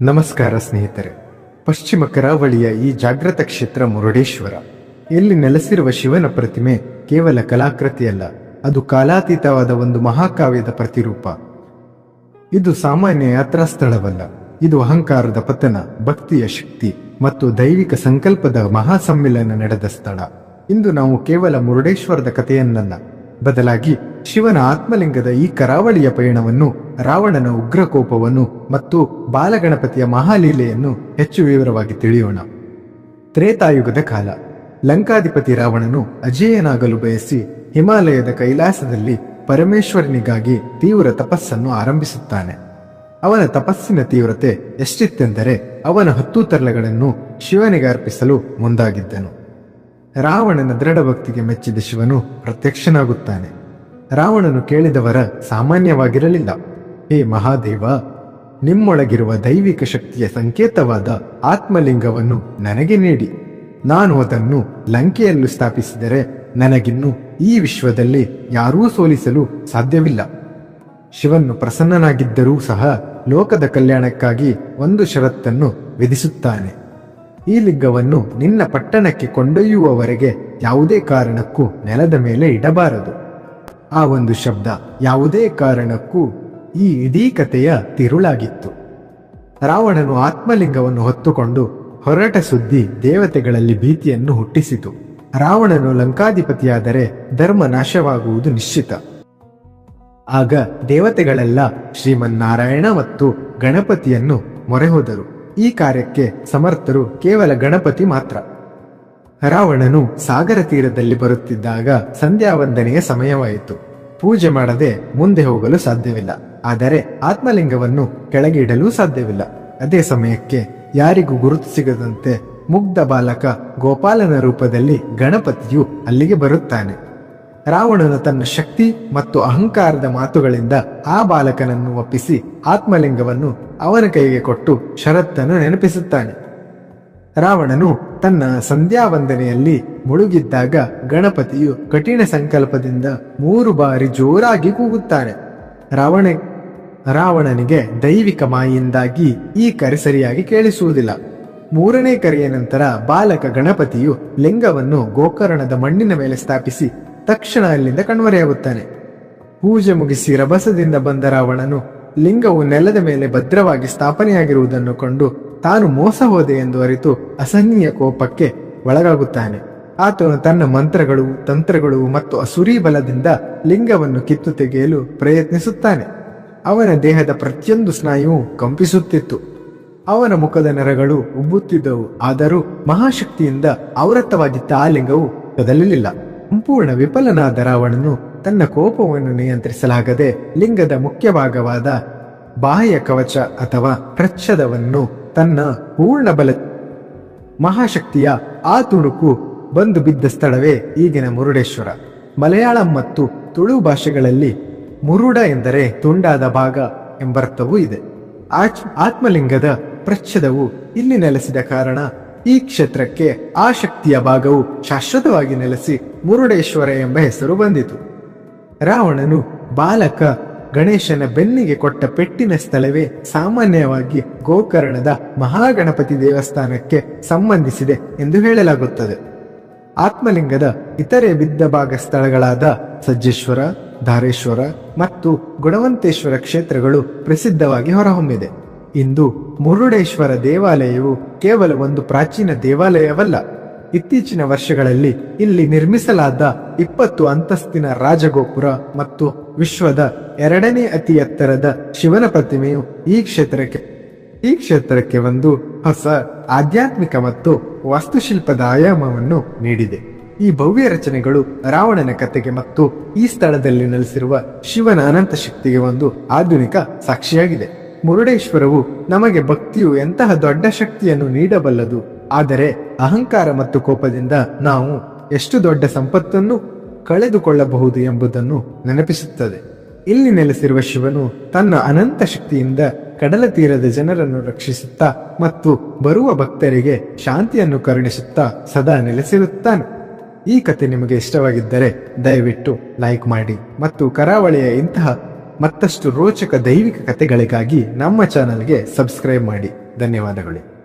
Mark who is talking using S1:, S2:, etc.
S1: ನಮಸ್ಕಾರ ಸ್ನೇಹಿತರೆ. ಪಶ್ಚಿಮ ಕರಾವಳಿಯ ಈ ಜಾಗೃತ ಕ್ಷೇತ್ರ ಮುರುಡೇಶ್ವರ. ಇಲ್ಲಿ ನೆಲೆಸಿರುವ ಶಿವನ ಪ್ರತಿಮೆ ಕೇವಲ ಕಲಾಕೃತಿಯಲ್ಲ, ಅದು ಕಾಲಾತೀತವಾದ ಒಂದು ಮಹಾಕಾವ್ಯದ ಪ್ರತಿರೂಪ. ಇದು ಸಾಮಾನ್ಯ ಯಾತ್ರಾ ಸ್ಥಳವಲ್ಲ ಇದು ಅಹಂಕಾರದ ಪತನ, ಭಕ್ತಿಯ ಶಕ್ತಿ ಮತ್ತು ದೈವಿಕ ಸಂಕಲ್ಪದ ಮಹಾಸಮ್ಮಿಲನ ನಡೆದ ಸ್ಥಳ. ಇಂದು ನಾವು ಕೇವಲ ಮುರುಡೇಶ್ವರದ ಕಥೆಯನ್ನಲ್ಲ ಬದಲಾಗಿ ಶಿವನ ಆತ್ಮಲಿಂಗದ ಈ ಕರಾವಳಿಯ ಪಯಣವನ್ನು ರಾವಣನ ಉಗ್ರಕೋಪವನ್ನು ಮತ್ತು ಬಾಲಗಣಪತಿಯ ಮಹಾಲೀಲೆಯನ್ನು ಹೆಚ್ಚು ವಿವರವಾಗಿ ತಿಳಿಯೋಣ. ತ್ರೇತಾಯುಗದ ಕಾಲ. ಲಂಕಾಧಿಪತಿ ರಾವಣನು ಅಜೇಯನಾಗಲು ಬಯಸಿ ಹಿಮಾಲಯದ ಕೈಲಾಸದಲ್ಲಿ ಪರಮೇಶ್ವರನಿಗಾಗಿ ತೀವ್ರ ತಪಸ್ಸನ್ನು ಆರಂಭಿಸುತ್ತಾನೆ. ಅವನ ತಪಸ್ಸಿನ ತೀವ್ರತೆ ಎಷ್ಟಿತ್ತೆಂದರೆ ಅವನ ಹತ್ತು ತರಲಗಳನ್ನು ಶಿವನಿಗೆ ಅರ್ಪಿಸಲು ಮುಂದಾಗಿದ್ದನು. ರಾವಣನ ದೃಢ ಭಕ್ತಿಗೆ ಮೆಚ್ಚಿದ ಶಿವನು ಪ್ರತ್ಯಕ್ಷನಾಗುತ್ತಾನೆ. ರಾವಣನು ಕೇಳಿದವರ ಸಾಮಾನ್ಯವಾಗಿರಲಿಲ್ಲ. ಹೇ ಮಹಾದೇವ, ನಿಮ್ಮೊಳಗಿರುವ ದೈವಿಕ ಶಕ್ತಿಯ ಸಂಕೇತವಾದ ಆತ್ಮಲಿಂಗವನ್ನು ನನಗೆ ನೀಡಿ. ನಾನು ಅದನ್ನು ಲಂಕೆಯಲ್ಲೂ ಸ್ಥಾಪಿಸಿದರೆ ನನಗಿನ್ನು ಈ ವಿಶ್ವದಲ್ಲಿ ಯಾರೂ ಸೋಲಿಸಲು ಸಾಧ್ಯವಿಲ್ಲ. ಶಿವನ್ನು ಪ್ರಸನ್ನನಾಗಿದ್ದರೂ ಸಹ ಲೋಕದ ಕಲ್ಯಾಣಕ್ಕಾಗಿ ಒಂದು ಷರತ್ತನ್ನು ವಿಧಿಸುತ್ತಾನೆ. ಈ ಲಿಂಗವನ್ನು ನಿನ್ನ ಪಟ್ಟಣಕ್ಕೆ ಕೊಂಡೊಯ್ಯುವವರೆಗೆ ಯಾವುದೇ ಕಾರಣಕ್ಕೂ ನೆಲದ ಮೇಲೆ ಇಡಬಾರದು. ಆ ಒಂದು ಶಬ್ದ ಯಾವುದೇ ಕಾರಣಕ್ಕೂ ಈ ಇಡೀ ಕಥೆಯ ತಿರುಳಾಗಿತ್ತು. ರಾವಣನು ಆತ್ಮಲಿಂಗವನ್ನು ಹೊತ್ತುಕೊಂಡು ಹೊರಟ ಸುದ್ದಿ ದೇವತೆಗಳಲ್ಲಿ ಭೀತಿಯನ್ನು ಹುಟ್ಟಿಸಿತು. ರಾವಣನು ಲಂಕಾಧಿಪತಿಯಾದರೆ ಧರ್ಮ ನಾಶವಾಗುವುದು ನಿಶ್ಚಿತ. ಆಗ ದೇವತೆಗಳೆಲ್ಲ ಶ್ರೀಮನ್ನಾರಾಯಣ ಮತ್ತು ಗಣಪತಿಯನ್ನು ಮೊರೆಹೋದರು ಈ ಕಾರ್ಯಕ್ಕೆ ಸಮರ್ಥರು ಕೇವಲ ಗಣಪತಿ ಮಾತ್ರ. ರಾವಣನು ಸಾಗರ ತೀರದಲ್ಲಿ ಬರುತ್ತಿದ್ದಾಗ ಸಂಧ್ಯಾ ವಂದನೆಯ ಸಮಯವಾಯಿತು. ಪೂಜೆ ಮಾಡದೆ ಮುಂದೆ ಹೋಗಲು ಸಾಧ್ಯವಿಲ್ಲ. ಆದರೆ ಆತ್ಮಲಿಂಗವನ್ನು ಕೆಳಗೆ ಇಡಲು ಸಾಧ್ಯವಿಲ್ಲ. ಅದೇ ಸಮಯಕ್ಕೆ ಯಾರಿಗೂ ಗುರುತು ಸಿಗದಂತೆ ಮುಗ್ಧ ಬಾಲಕ ಗೋಪಾಲನ ರೂಪದಲ್ಲಿ ಗಣಪತಿಯು ಅಲ್ಲಿಗೆ ಬರುತ್ತಾನೆ. ರಾವಣನು ತನ್ನ ಶಕ್ತಿ ಮತ್ತು ಅಹಂಕಾರದ ಮಾತುಗಳಿಂದ ಆ ಬಾಲಕನನ್ನು ಒಪ್ಪಿಸಿ ಆತ್ಮಲಿಂಗವನ್ನು ಅವನ ಕೈಗೆ ಕೊಟ್ಟು ಶರತ್ತನ್ನು ನೆನಪಿಸುತ್ತಾನೆ. ರಾವಣನು ತನ್ನ ಸಂಧ್ಯಾ ವಂದನೆಯಲ್ಲಿ ಮುಳುಗಿದ್ದಾಗ ಗಣಪತಿಯು ಕಠಿಣ ಸಂಕಲ್ಪದಿಂದ ಮೂರು ಬಾರಿ ಜೋರಾಗಿ ಕೂಗುತ್ತಾನೆ. ರಾವಣ, ರಾವಣನಿಗೆ ದೈವಿಕ ಮಾಯಿಂದಾಗಿ ಈ ಕರೆ ಸರಿಯಾಗಿ ಕೇಳಿಸುವುದಿಲ್ಲ. ಮೂರನೇ ಕರೆಯ ನಂತರ ಬಾಲಕ ಗಣಪತಿಯು ಲಿಂಗವನ್ನು ಗೋಕರ್ಣದ ಮಣ್ಣಿನ ಮೇಲೆ ಸ್ಥಾಪಿಸಿ ತಕ್ಷಣ ಅಲ್ಲಿಂದ ಕಣ್ಮರೆಯಾಗುತ್ತಾನೆ. ಪೂಜೆ ಮುಗಿಸಿ ರಭಸದಿಂದ ಬಂದ ರಾವಣನು ಲಿಂಗವು ನೆಲದ ಮೇಲೆ ಭದ್ರವಾಗಿ ಸ್ಥಾಪನೆಯಾಗಿರುವುದನ್ನು ಕಂಡು ತಾನು ಮೋಸ ಹೋದೆ ಎಂದು ಅರಿತು ಅಸಹನೀಯ ಕೋಪಕ್ಕೆ ಒಳಗಾಗುತ್ತಾನೆ. ಆತನು ತನ್ನ ಮಂತ್ರಗಳು, ತಂತ್ರಗಳು ಮತ್ತು ಅಸುರಿ ಬಲದಿಂದ ಲಿಂಗವನ್ನು ಕಿತ್ತು ತೆಗೆಯಲು ಪ್ರಯತ್ನಿಸುತ್ತಾನೆ. ಅವನ ದೇಹದ ಪ್ರತಿಯೊಂದು ಸ್ನಾಯುವು ಕಂಪಿಸುತ್ತಿತ್ತು. ಅವನ ಮುಖದ ನರಗಳು ಉಬ್ಬುತ್ತಿದ್ದವು, ಆದರೂ ಮಹಾಶಕ್ತಿಯಿಂದ ಆವೃತವಾಗಿದ್ದ ಆ ಲಿಂಗವು ಕದಲಲಿಲ್ಲ. ಸಂಪೂರ್ಣ ವಿಫಲನಾದ ರಾವಣನು ತನ್ನ ಕೋಪವನ್ನು ನಿಯಂತ್ರಿಸಲಾಗದೆ ಲಿಂಗದ ಮುಖ್ಯ ಭಾಗವಾದ ಬಾಹ್ಯ ಕವಚ ಅಥವಾ ಪ್ರಚ್ಛದವನ್ನು ತನ್ನ ಪೂರ್ಣ ಬಲ ಮಹಾಶಕ್ತಿಯ ಆ ತುಣುಕು ಬಂದು ಬಿದ್ದ ಸ್ಥಳವೇ ಈಗಿನ ಮುರುಡೇಶ್ವರ. ಮಲಯಾಳಂ ಮತ್ತು ತುಳು ಭಾಷೆಗಳಲ್ಲಿ ಮುರುಡ ಎಂದರೆ ತುಂಡಾದ ಭಾಗ ಎಂಬರ್ಥವೂ ಇದೆ. ಆಚ್ ಆತ್ಮಲಿಂಗದ ಪ್ರಚ್ಛದವು ಇಲ್ಲಿ ನೆಲೆಸಿದ ಕಾರಣ ಈ ಕ್ಷೇತ್ರಕ್ಕೆ ಆ ಶಕ್ತಿಯ ಭಾಗವು ಶಾಶ್ವತವಾಗಿ ನೆಲೆಸಿ ಮುರುಡೇಶ್ವರ ಎಂಬ ಹೆಸರು ಬಂದಿತು. ರಾವಣನು ಬಾಲಕ ಗಣೇಶನ ಬೆನ್ನಿಗೆ ಕೊಟ್ಟ ಪೆಟ್ಟಿನ ಸ್ಥಳವೇ ಸಾಮಾನ್ಯವಾಗಿ ಗೋಕರ್ಣದ ಮಹಾಗಣಪತಿ ದೇವಸ್ಥಾನಕ್ಕೆ ಸಂಬಂಧಿಸಿದೆ ಎಂದು ಹೇಳಲಾಗುತ್ತದೆ. ಆತ್ಮಲಿಂಗದ ಇತರೆ ಬಿದ್ದ ಭಾಗ ಸ್ಥಳಗಳಾದ ಸಜ್ಜೇಶ್ವರ, ಧಾರೇಶ್ವರ ಮತ್ತು ಗುಣವಂತೇಶ್ವರ ಕ್ಷೇತ್ರಗಳು ಪ್ರಸಿದ್ಧವಾಗಿ ಹೊರಹೊಮ್ಮಿದೆ. ಇಂದು ಮುರುಡೇಶ್ವರ ದೇವಾಲಯವು ಕೇವಲ ಒಂದು ಪ್ರಾಚೀನ ದೇವಾಲಯವಲ್ಲ. ಇತ್ತೀಚಿನ ವರ್ಷಗಳಲ್ಲಿ ಇಲ್ಲಿ ನಿರ್ಮಿಸಲಾದ ಇಪ್ಪತ್ತು ಅಂತಸ್ತಿನ ರಾಜಗೋಪುರ ಮತ್ತು ವಿಶ್ವದ ಎರಡನೇ ಅತಿ ಎತ್ತರದ ಶಿವನ ಪ್ರತಿಮೆಯು ಈ ಕ್ಷೇತ್ರಕ್ಕೆ ಈ ಕ್ಷೇತ್ರಕ್ಕೆ ಒಂದು ಹೊಸ ಆಧ್ಯಾತ್ಮಿಕ ಮತ್ತು ವಾಸ್ತುಶಿಲ್ಪದ ಆಯಾಮವನ್ನು ನೀಡಿದೆ. ಈ ಭವ್ಯ ರಚನೆಗಳು ರಾವಣನ ಕಥೆಗೆ ಮತ್ತು ಈ ಸ್ಥಳದಲ್ಲಿ ನೆಲೆಸಿರುವ ಶಿವನ ಅನಂತ ಶಕ್ತಿಗೆ ಒಂದು ಆಧುನಿಕ ಸಾಕ್ಷಿಯಾಗಿದೆ. ಮುರುಡೇಶ್ವರವು ನಮಗೆ ಭಕ್ತಿಯು ಎಂತಹ ದೊಡ್ಡ ಶಕ್ತಿಯನ್ನು ನೀಡಬಲ್ಲದು. ಆದರೆ ಅಹಂಕಾರ ಮತ್ತು ಕೋಪದಿಂದ ನಾವು ಎಷ್ಟು ದೊಡ್ಡ ಸಂಪತ್ತನ್ನು ಕಳೆದುಕೊಳ್ಳಬಹುದು ಎಂಬುದನ್ನು ನೆನಪಿಸುತ್ತದೆ. ಇಲ್ಲಿ ನೆಲೆಸಿರುವ ಶಿವನು ತನ್ನ ಅನಂತ ಶಕ್ತಿಯಿಂದ ಕಡಲ ತೀರದ ಜನರನ್ನು ರಕ್ಷಿಸುತ್ತಾ ಮತ್ತು ಬರುವ ಭಕ್ತರಿಗೆ ಶಾಂತಿಯನ್ನು ಕರುಣಿಸುತ್ತಾ ಸದಾ ನೆಲೆಸಿರುತ್ತಾನೆ. ಈ ಕತೆ ನಿಮಗೆ ಇಷ್ಟವಾಗಿದ್ದರೆ ದಯವಿಟ್ಟು ಲೈಕ್ ಮಾಡಿ ಮತ್ತು ಕರಾವಳಿಯ ಇಂತಹ ಮತ್ತಷ್ಟು ರೋಚಕ ದೈವಿಕ ಕಥೆಗಳಿಗಾಗಿ ನಮ್ಮ ಚಾನಲ್ಗೆ ಸಬ್ಸ್ಕ್ರೈಬ್ ಮಾಡಿ. ಧನ್ಯವಾದಗಳು.